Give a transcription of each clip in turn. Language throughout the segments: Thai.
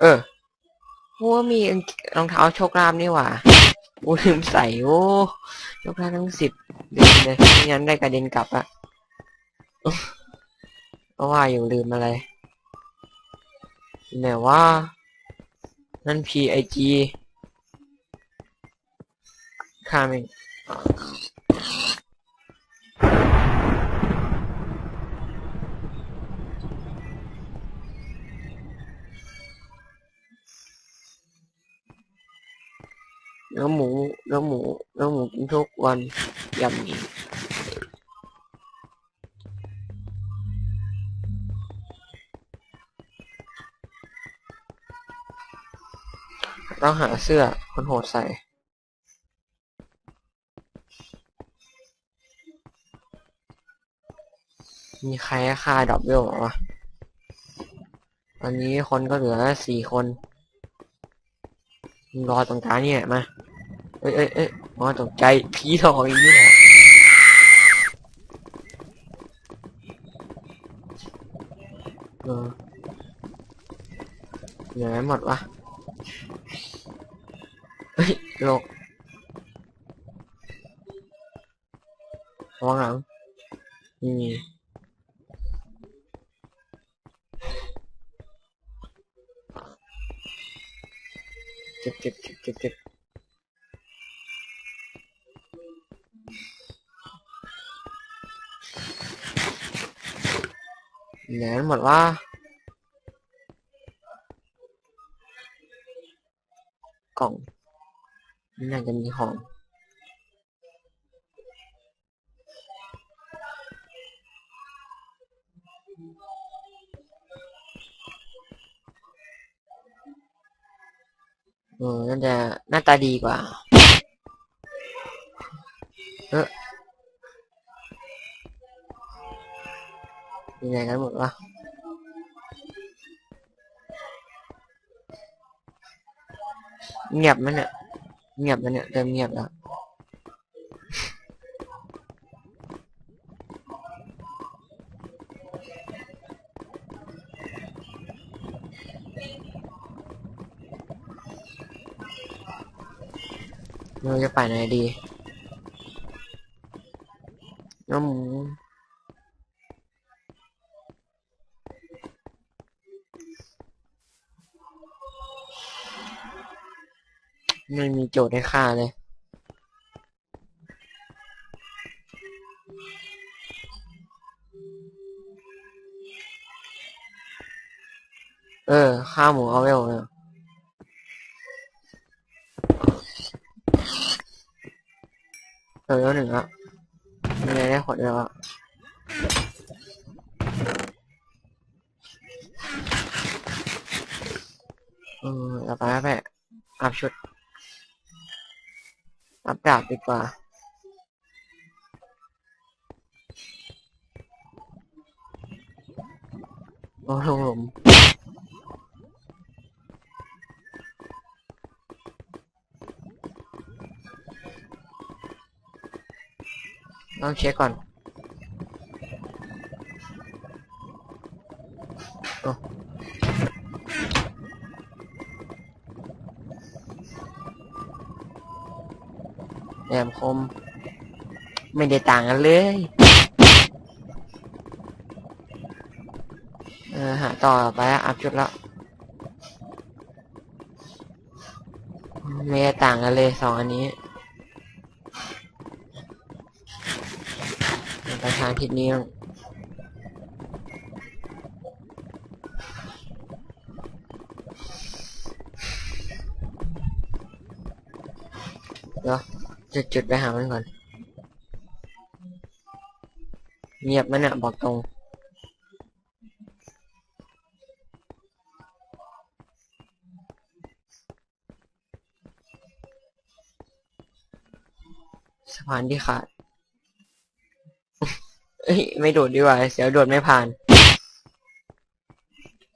เออว่ามีรองเท้าโชคลาภนี่หว่ากูลืมใส่โอ้โชคลาภทั้งสิบลืมเลยไม่งั้นได้กระเด็นกลับอะเพราะว่าอยู่ลืมอะไรไหนว่านั่น PIG ข้ามเเนื้อหมูเนื้อหมูเนื้อหมูกินทุกวันยำมีต้องหาเสื้อคนโหดใส่มีใครค่าดอกเบี้ยววะตอนนี้คนก็เหลือสี่คน รอตรงกลางเนี่ยมา เอ้ยเอ้ยเอ้ยมาตกใจผีทองอีกนี่แหละเออเหนื่อยหมดวะเฮ้ยโลกระวังหลังนี่มีเจ็บเจ็บเจ็บเจ็บเจ็บ เหนื่อหมดว่ากล่องนี่น่าจะมีของเออน่าจะหน้าตาดีกว่า เออ ยังไงกันหมดวะเงียบมันเนี่ยเงียบมันเนี่ยเริ่มเงียบแล้วเราจะไปไหนดีน้ำหมู ไม่มีโจทย์ให้ค่าเลย เออข้าหมูเอาไว้เลยเออแล้วหนึ่งอะมีอะไรได้ขวดเดียวอะเออเอาไปเอาไปอัพชุด อัพดาบดีกว่า โอ้โหผมต้องเช็คก่อน แหลมคม ไม่ได้ต่างกันเลย เออหาต่อไปอะอัพชุดแล้วไม่ได้ต่างกันเลยสองอันนี้ไปทางทิศนี้บ้างเดี๋ยว จุดจุดไปหามันก่อน เงียบมันอะบอกตรง สะพานที่ขาดเอ้ยไม่โดดดีกว่า เสียวโดดไม่ผ่าน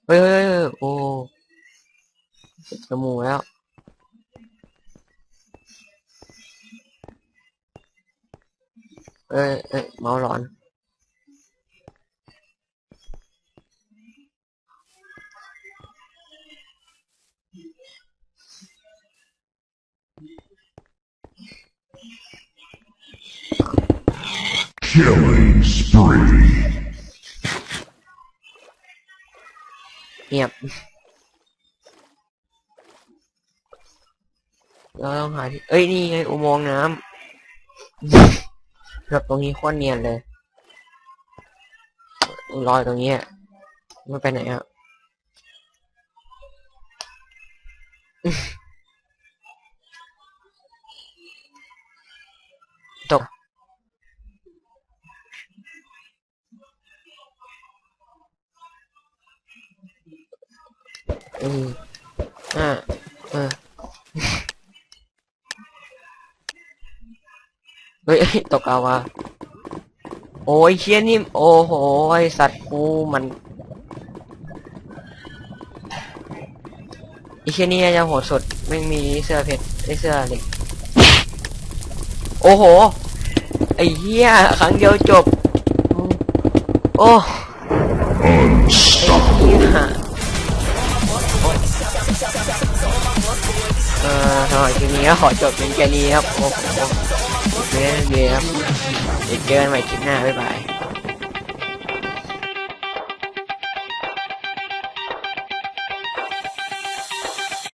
เฮ้ยเฮ้ยเฮ้ยโอ้จมูกแล้ว ê, ê, máu loạn Killing spree. Yep. Rồi không hài thì... Ê, đi ngay uống หาที่เอ้ยนี่ไงอุโมงค์น้ำแบบตรงนี้โคตรเนียนเลยลอยตรงนี้อะมันไปไหนอะตกอืมอ่าเออ เฮ้ยเอ้ยตกเอาวะโอ้ยเชี่ยนี่โอ้โหสัตว์กูมันไอ้เชี่ยนี่จะโหดสุดไม่มีเสื้อเพชรไอเสื้อเหล็กโอ้โหไอ้เหี้ยครั้งเดียวจบ โอ้ไอ้เหี้ยเอ่อสำหรับคลิปนี้ก็ขอจบเป็นแค่นี้ครับโอ้โห เดี๋ยวเดี๋ยวครับเจอกันใหม่คลิปหน้าบ๊ายบาย